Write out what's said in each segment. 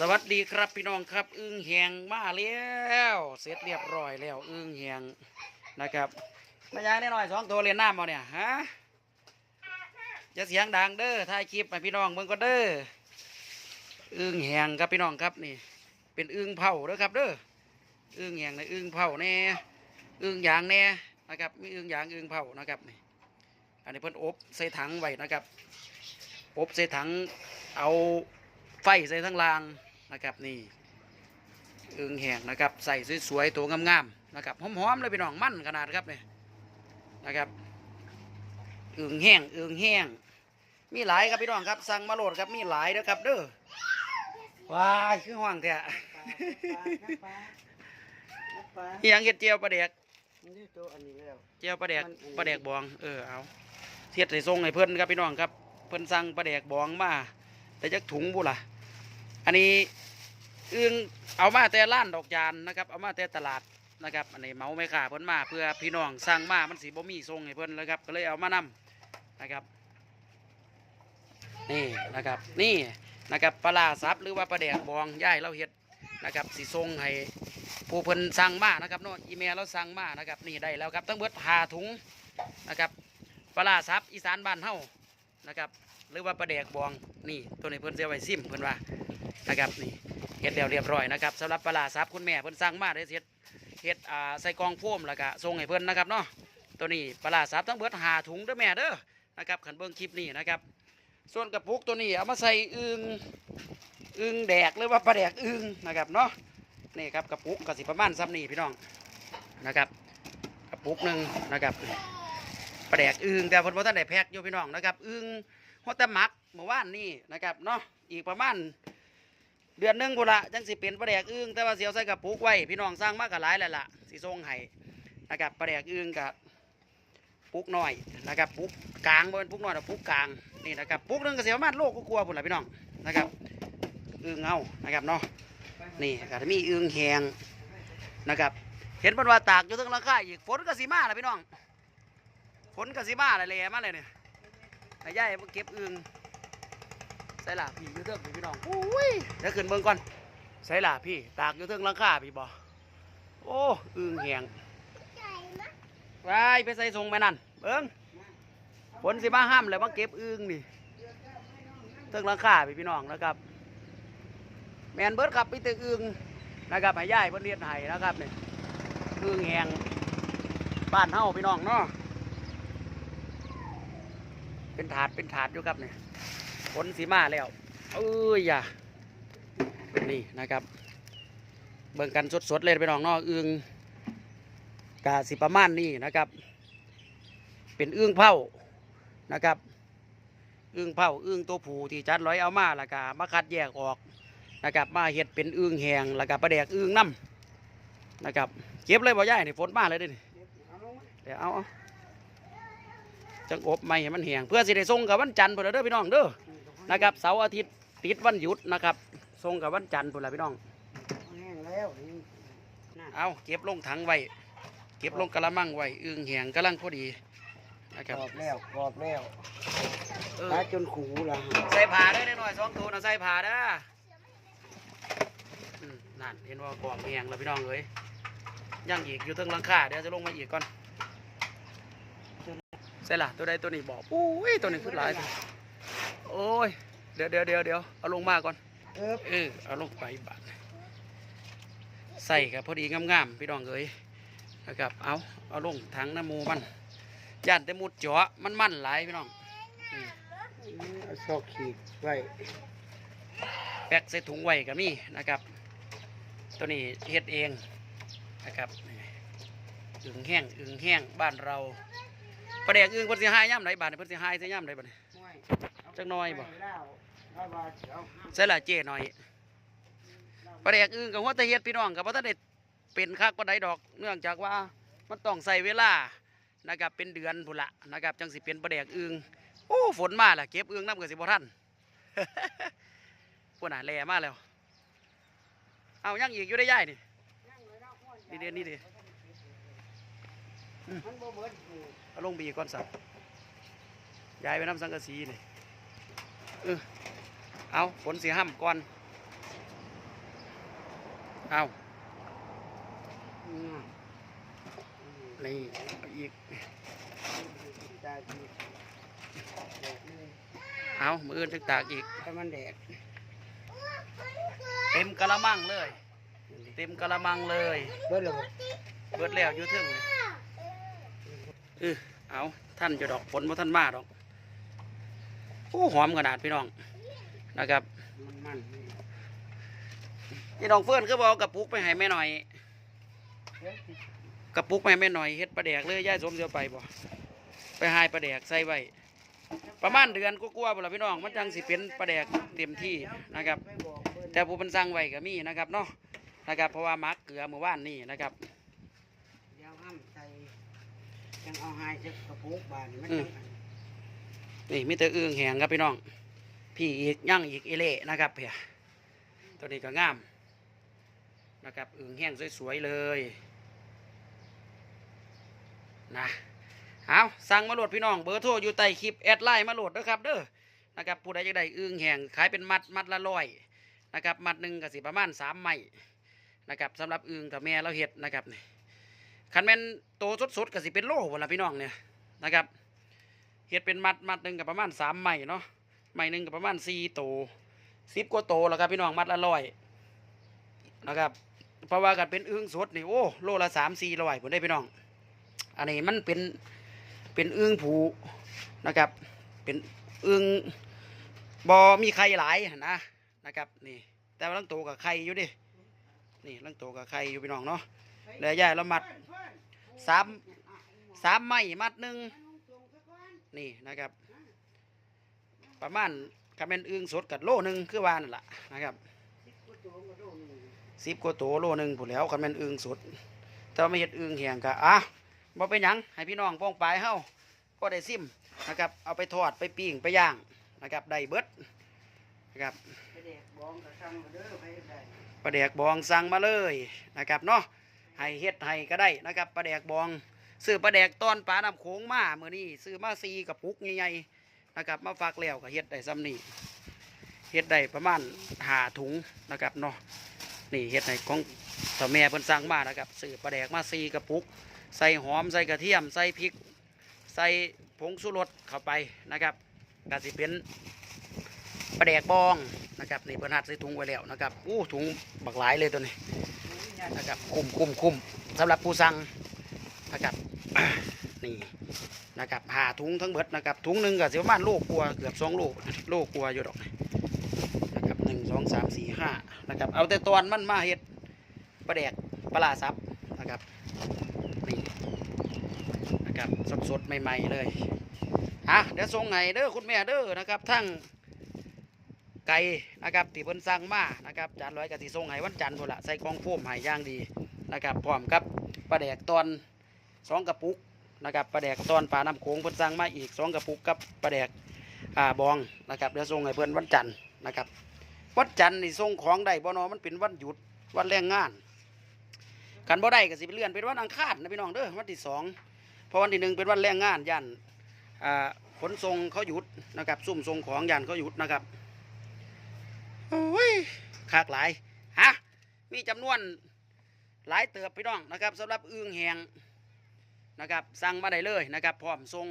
สวัสดีครับพี่น้องครับ อึ้งแหงมาแล้วเสร็จเรียบร้อยแล้ว อึ้งแหงนะครับมายายน้อยสองตัวเรียนน้ำมาเนี่ยฮะจะเสียงดังเด้อถ่ายคลิปให้พี่น้องเบิ่งก็เด้ออึ้งแหงครับพี่น้องครับนี่ เป็นอึ้งเผาเด้อครับเด้ออึ้งแหงในอึ้งเผาแน่อึ้งยางแน่นะครับมีอึ้งยางอึ้งเผานะครับนี่อันนี้เพิ่นอบใส่ถังไว้นะครับอบใส่ถังเอาไฟใส่ทั้งราง นะครับนี่อึ้งแหงนะครับใส่สวยๆตัวงามๆนะครับหอมๆเลยพี่น้องมั่นขนาดครับนี่นะครับอึ้งแห้งอึ้งแห้งมีหลายครับพี่น้องครับสั่งมาโหลดครับมีหลายนะครับเด้อว้ายคือห่วงแท้อิหยังเห็ดเจียวปลาแดกนี่ตัวอันนี้แล้วเจียวปลาแดกมันอันนี้ปลาแดกบองเออเอาเทียดใส่ทรงให้เพิ่นครับพี่น้องครับเพิ่นสั่งปลาแดกบองมาแต่จักถุงบุล่ะ อันนี้อึ้งเอามาแต่ร้านดอกจานนะครับเอามาแต่ตลาดนะครับอันนี้เมาไม่ขาเพิ่นมาเพื่อพี่น้องสั่งมามันสีบ่มีทรงให้เพิ่นเลยครับก็เลยเอามานํนะครับ นี่นะครับนี่นะครับปลาซับหรือว่าปลาแดกบองย่ายเราเฮ็ดนะครับสีทรงให้ผู้เพิ่นสั่งมานะครับเนาะอีเมลเราสั่งมานะครับนี่ได้แล้วครับทั้งเบิดหาถุงนะครับปลาร้าซับอีสานบ้านเฮานะครับหรือว่าปลาแดกบองนี่ตัวนี้เพิ่นเสียไว้ซิมเพิ่นว่า นะครับนี่เฮ็ดแล้วเรียบร้อยนะครับสำหรับปลาซับคุณแม่เพิ่นสั่งมาได้เฮ็ดเฮ็ดอ่าใส่กองโฟมแล้วก็ส่งให้เพิ่นนะครับเนาะตัวนี้ปลาซับทั้งเบิดหาถุงเด้อแม่เด้อนะครับขันเบิ่งคลิปนี้นะครับ ส่วนกระปุกตัวนี้เอามาใส่อึงอึงแดกหรือว่าปลาแดกอึงนะครับเนาะนี่ครับกระปุกกระสิประมาณซ้ำนี่พี่น้องนะครับกระปุกหนึ่งนะครับปลาแดกอึงแต่พนบ่ท่านได้แพ็กอยู่พี่น้องนะครับอึงหัวตะมักเมื่อวานนี่นะครับเนาะอีกประมาณ เดือนหนึงพุ่นละจังสิเป็นปลาแดกอึ้งแต่ว่าเสียวใส่กระปุกไว้พี่น้องสร้างมากกับหลายแล้วล่ะสิส่งให้นะครับปลาแดกอึ้งกับปุกน้อยนะครับปุกกลางบนปุกน้อยแต่ปุกกลางนี่นะครับปุกหนึงก็เสียประมาณโลกก็กลัวพุ่นละพี่น้องนะครับอึ้งเอานะครับเนาะนี่ก็มีอึ่งแหงนะครับ เห็นเพิ่นว่าตากอยู่ทั้งหลังคาอีกฝนก็สิมาแหละพี่น้องฝนก็สิมาอะไรเลยมาเลยเนี่ยไอ้ย่ายเก็บอึ่ง ใส่ล่ะพี่อยู่เทิงพี่พี่น้องอุ้ยเดี๋ยวขึ้นเบิ่งก่อนใส่ล่ะพี่ตากอยู่เทิงหลังคาพี่บ่โอ้อึ่งแหงไปไปใส่ทรงไปนั่นเบิ่งฝนสิมาห้ามเลยมาเก็บอึ่งนี่เทิงหลังคาพี่พี่น้องนะครับ แมนเบิร์ดครับพี่ตึกอึงนะครับห้ย่ายเพิ่นเรียนให้นะครับนี่อึงแหงบ้านเฮาพี่น้องเนาะเป็นถาดเป็นถาดอยู่ครับเนี่ฝ นสีมาแล้วเอ้ยอย่านี่นะครับ เบิ่งกันสดๆเลยพี่น้องเนาะอึงกาสิประมาณนี้นะครับ เป็นอึงเผานะครับอึงเผาอึงตัวผูที่จัดร้อยเอามาแล้วก็มาคัดแยกออกนะครับมาเห็ดเป็นอึ่งแหงแล้วก็ปลาแดกอึ่งน้ำนะครับเก็บเลยบ่ย่ายนี่ฝนมาเลยดิเดี๋ยวเอาจังอบไม่ให้มันแหงเพื่อสิได้ส่งกับวันจันทร์พุ่นล่ะเด้อพี่น้องเด้อ นะครับเสาร์อาทิตย์ติดวันหยุดนะครับส่งกับวันจันทร์พุ่นละพี่น้อง แห้งแล้วนี่น่ะเอาเก็บลงถังไว้เก็บลงกระมังไว้อึ่งแหงกำลังพอดีนะคกรับรอบแล้วกรอบแล้วเออ ตาจนขูละใส่ผ้าได้หน่อยสองตัวนะใส่ผ้าเด้ออืมนั่นเห็นว่ากองแหงแล้วพี่น้องเอ้ยยังอีกอยู่เทิงหลังคาเดี๋ยวจะลงมาอีกก่อนใส่ละตัวใดตัวนี้บอกอุ้ยตัวนี้ขึ้นหลายตัว โอ้ย เดี๋ยวเดี๋ยวเดี๋ยวเดี๋ยวเอาลงมาก่อน เอิบเออเอาลงไปบาดใส่ครับพอดีงามๆพี่น้องเอ้ยนะครับ เอาเอาลงถังน้ำมูมันย่านแต่มุดเจาะมันมันหลายพี่น้องอืมเอาซอกขีดไว้แพ็กใส่ถุงไว้ก็มีนะครับ ตัวนี้เฮ็ดเองนะครับนี่อึ่งแห้งอึ่งแห้งบ้านเราประเด็กอึ่งเพิ่นสิหายย่ำไหนบ้านนี้เพิ่นสิหายใส่ย่ำไหนบ้านนี้ จักหน่อยบ่แล้วแล้วว่าสิเอาใส่ละเจ้หน่อยประเด็กอึ่งกับหัวตะเฮ็ดพี่น้องกับว่าท่านได้เป็นคักปานใดดอก เนื่องจากว่ามันต้องใส่เวลานะครับเป็นเดือนพุ่นละนะครับจังสิเป็นประเด็กอึ่งโอ้ฝนมาล่ะเก็บอึ่งน้ำกับสิบ่ทันปุ่นน่ะแล่มาแล้ว เอายังอีกอยู่ได้ย่ายนี่นี่เดียวนี่เดียวมันเบิดอยู่เอาลงไปอีก่อนสับย้ายไปน้ำสังกะสีนี่ ออเอาฝนสีห้ำก่อน เอาอืมนี่เอาอีกตาดีแดดเลยเอามืออื่นจักตากอีกถ้ามันแดด เต็มกะละมังเลย เต็มกะละมังเลย เบิดแล้วบ่เบิดแล้วอยู่ถึงเออเอาท่านจะดอกฝนว่าท่านมาดอกโอ้หอมขนาดพี่น้องนะครับมันมันพี่น้องเฟื่อนก็บอกกระปุกไปให้แม่หน่อยเดี๋ยวสิกระปุกไปให้แม่หน่อยเฮ็ดปลาแดกเลยย่ายสมเดียวไปบ่ไปหายปลาแดกใส่ไว้ประมาณเดือนก็กลัวาๆบ่ล่ะพี่น้องมันจังสิเป็นปลาแดกเต็มที่นะครับไปบอกเพิ่นแต่ผู้เป็นสั่งไว้ก็มีนะครับเนาะนะครับ เพราะว่ามักเกลือเมื่อวานนี่นะครับเดี๋ยวห้ามใส่ยังเอาหายจากกระปุกบานนี่มัน นี่มีแต่อึ่งแหงครับพี่น้อง พี่อีกย่างอีกเอเล่นะครับเพียตัวนี้ก็งามนะครับอึ่งแห้งสวยๆเลยนะเอาสั่งมาโหลดพี่น้องเบอร์โทรอยู่ใต้คลิปแอดไลน์มาโหลดนะครับเด้อนะครับผู้ใดจะได้อึ่งแห้งขายเป็นมัดมัดละร้อยนะครับมัดหนึ่งก็สิประมาณสามไม้นะครับสำหรับอึ่งกับแม่เราเห็ดนะครับนี่คันแม่นโตสดๆก็สิเป็นโลหมดละพี่น้องเนี่ยนะครับ เฮ็ดเป็นมัดมัดหนึ่งกับประมาณสามไม้เนาะไม้หนึ่งกับประมาณสี่โตสิบกว่าโตแล้วครับพี่น้องมัดละร้อยนะครับเพราะว่ากันเป็นอึ้งสดนี่โอ้โลละสามสี่ร้อยผมได้พี่น้อง อันนี้มันเป็นเป็นอึ้งผูนะครับ เป็นอึ้งบอมีไข่หลายนนะนะครับนี่ แต่ว่าลังโตกับไข่อยู่ดินี่ลังโตกับไข่อยู่พี่น้องเนาะแล้วยายเรามัดสามสามไม้มัดหนึ่ง นี่นะครับ ประมาณคำเป็นอึ้งสดกับโลหนึ่งคือวานั่นแหละนะครับสิบกว่าตัวโลหนึ่งผุนแหล้วคำเป็นอึ้งสดแต่ว่าไม่เห็ดอึ้งแห้งกะอะบ่เป็นหยังให้พี่น้องป้องปลายเฮาก็ได้ซิมนะครับ เอาไปทอดไปปิ้งไปย่างนะครับได้เบิดนะครับไปแดกบองก็สั่งมาเด้อไปได้ปลาแดกบองสั่งมาเลยนะครับเนาะให้เฮ็ดให้ก็ได้นะครับปลาแดกบอง ซื้อปลาแดกตอนปลาน้ำโขงมาเมื่อนี้ซื้อมาซีกับปุกใหญ่ๆนะครับ มาฝากแล้วก็เฮ็ดได้ซ้ำนี่เฮ็ดได้ประมาณหาถุงนะครับเนาะนี่เฮ็ดให้ของต่อแม่เพิ่นสั่งมานะครับซื้อปลาแดกมาซีกับปุก ใส่หอมใส่กระเทียมใส่พริก ใส่ผงชูรสเข้าไปนะครับก็สิเป็นปลาแดกบองนะครับนี่เพิ่นหัดใส่ถุงไว้แล้วนะครับอู้ถุงบักหลายเลยตัวนี้นะครับคุ้มคุ้มคุ้มสำหรับผู้สั่งนะครับ นี่นะครับหาถุงทั้งเบิดนะครับถุงหนึ่งก็สิประมาณโลกลัวเกือบสองโลโลกลัวอยู่ดอกนะครับหนึ่งสองสามสี่ห้านะครับเอาแต่ตอนมันมาเฮ็ดปลาแดกปลาซับนะครับนี่นะครับสดสดใหม่ๆเลยอะเดี๋ยวส่งไงเด้อคุณแม่เด้อนะครับทั้งไก่นะครับที่เพิ่นสั่งมานะครับจานร้อยกะทิส่งให้วันจันทร์พุ่นละใส่กองโฟมห้อย่างดีนะครับพร้อมกับปลาแดกตอน สองกระปุกนะครับปลาแดกตอนปลาน้ำโขงเพิ่นสั่งมาอีกสองกระปุกกับปลาแดกอ่าบองนะครับเดี๋ยวส่งให้เพิ่อนวันจันทร์นะครับวันจันทร์นี่ส่งของได้บ่นอมันเป็นวันหยุดวันแรงงานกันบ่ได้ก็สิไปเลื่อนเป็นวันอังคารนะพี่น้องเด้อวันที่สองเพราะวันที่หนึ่งเป็นวันแรงงานยันอ่าขนส่งเขาหยุดนะครับซุ่มส่งของยันเขาหยุดนะครับโอ้ยคากหลายฮะมีจำนวนหลายเติบพี่น้องนะครับสำหรับอึ่งแหง นะครับสั่งมาได้เลยนะครับพร้อมทรง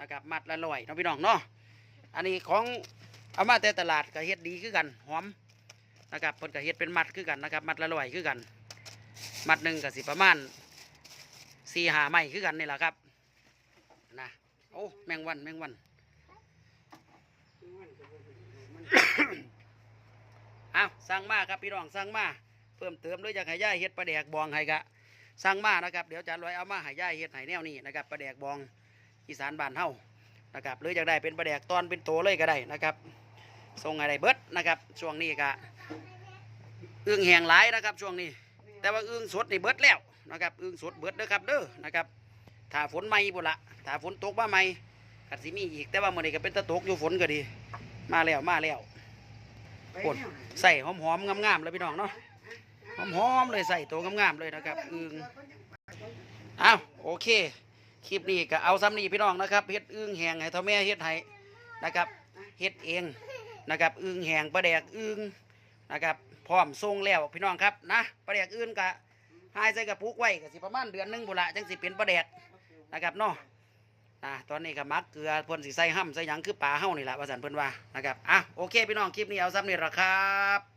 นะครับมัดละลอยเนาะพี่น้องเนาะอันนี้ของเอามาแต่ตลาดก็เฮ็ดดีคือกันหอมนะครับเพิ่นก็เฮ็ดเป็นมัดคือกันนะครับมัดละลอยคือกัน มัดหนึ่งก็สิประมาณสี่หาไม้คือกันนี่แหละครับนะโอ้แมงวันแมงวันอ้าวสั่งมาครับพี่น้องสั่งมาเพิ่มเติมด้วยจากให้ย่าเฮ็ดปลาแดกบองให้กะ สั่งมานะครับ เดี๋ยวจะลอยเอามาให้ย่ายเฮ็ดให้แนวนี้นะครับปลาแดกบองอีสานบ้านเฮานะครับหรืออยากได้เป็นปลาแดกตอนเป็นโตเลยก็ได้นะครับส่งอะไรเบิดนะครับ ช่วงนี้กะอึ้งแหงหลายนะครับ ช่วงนี้ แต่ว่าอึ้งสดนี่เบิดแล้วนะครับอึ้งสดเบิดเด้อครับเด้อนะครับถ้าฝนไม่บุละถ้าฝนตกมาไม่กัดสิมีอีกแต่ว่าเมื่อนี้ก็เป็นตะตกอยู่ฝนก็ดี มาแล้วมาแล้วไปปวดแนวไหนใส่หอมๆงามๆเลยพี่น้องเนาะ หอมๆเลยใส่ตัวงามๆเลยนะครับอึงอ้าวโอเค คลิปนี้ก็เอาซ้ำนี่พี่น้องนะครับเฮ็ดอึงแหงให้ท่าแม่เฮ็ดให้นะครับเฮ็ดเองนะครับอึงแหงปลาแดกอึงนะครับพร้อมส่งแล้วพี่น้องครับนะปลาแดกอื่นกะหายใส่กระปุกไว้ก็สิประมาณเดือนหนึงบุนละจังสิเป็นปลาแดกนะครับเนาะนะตอนนี้ก็มักเกลือเพิ่นสิใส่ห้ำใส่หยังคือปลาเฮานี่แหละว่าสันเพิ่นว่านะครับอะโอเคพี่น้องคลิปนี้เอาซ้ำนี่ละครับ